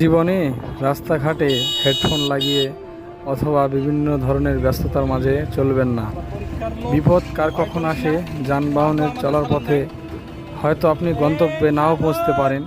জীবনে রাস্তাঘাটে হেডফোন লাগিয়ে অথবা বিভিন্ন ধরনের ব্যস্ততার মাঝে চলবেন না। বিপদ কার কখন আসে যানবাহনের চলার পথে হয়তো আপনি গন্তব্যে নাও পৌঁছতে পারেন।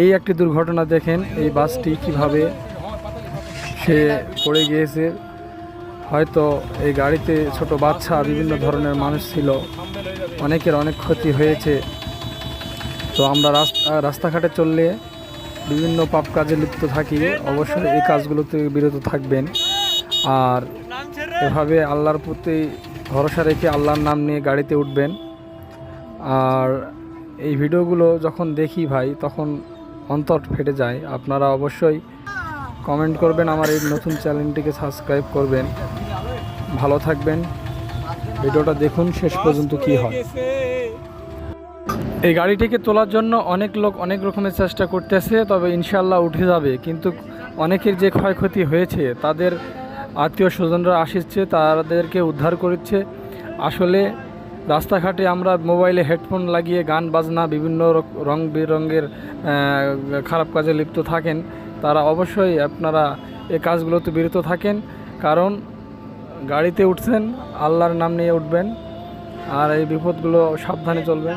এই একটি দুর্ঘটনা দেখেন, এই বাসটি কীভাবে সে পড়ে গিয়েছে। হয়তো এই গাড়িতে ছোট বাচ্চা, বিভিন্ন ধরনের মানুষ ছিল, অনেকের অনেক ক্ষতি হয়েছে। তো আমরা রাস্তা, রাস্তাঘাটে চললে বিভিন্ন পাপ কাজে লিপ্ত থাকি, অবশ্যই এই কাজগুলোতে বিরত থাকবেন। আর এভাবে আল্লাহর প্রতি ভরসা রেখে আল্লাহর নাম নিয়ে গাড়িতে উঠবেন। আর এই ভিডিওগুলো যখন দেখি ভাই, তখন অন্তর ফেটে যায়। আপনারা অবশ্যই কমেন্ট করবেন, আমার এই নতুন চ্যানেলটিকে সাবস্ক্রাইব করবেন। ভালো থাকবেন। ভিডিওটা দেখুন, শেষ পর্যন্ত কি হয়। এই গাড়িটিকে তোলার জন্য অনেক লোক অনেক রকমের চেষ্টা করতেছে, তবে ইনশাল্লাহ উঠে যাবে। কিন্তু অনেকের যে ক্ষয়ক্ষতি হয়েছে, তাদের আত্মীয় স্বজনরা আসছে, তাদেরকে উদ্ধার করছে। আসলে রাস্তাঘাটে আমরা মোবাইলে হেডফোন লাগিয়ে গান, বাজনা, বিভিন্ন রং বেরঙের খারাপ কাজে লিপ্ত থাকেন। তারা অবশ্যই আপনারা এই কাজগুলোতে বিরত থাকেন, কারণ গাড়িতে উঠছেন, আল্লাহর নাম নিয়ে উঠবেন, আর এই বিপদগুলো সাবধানে চলবেন।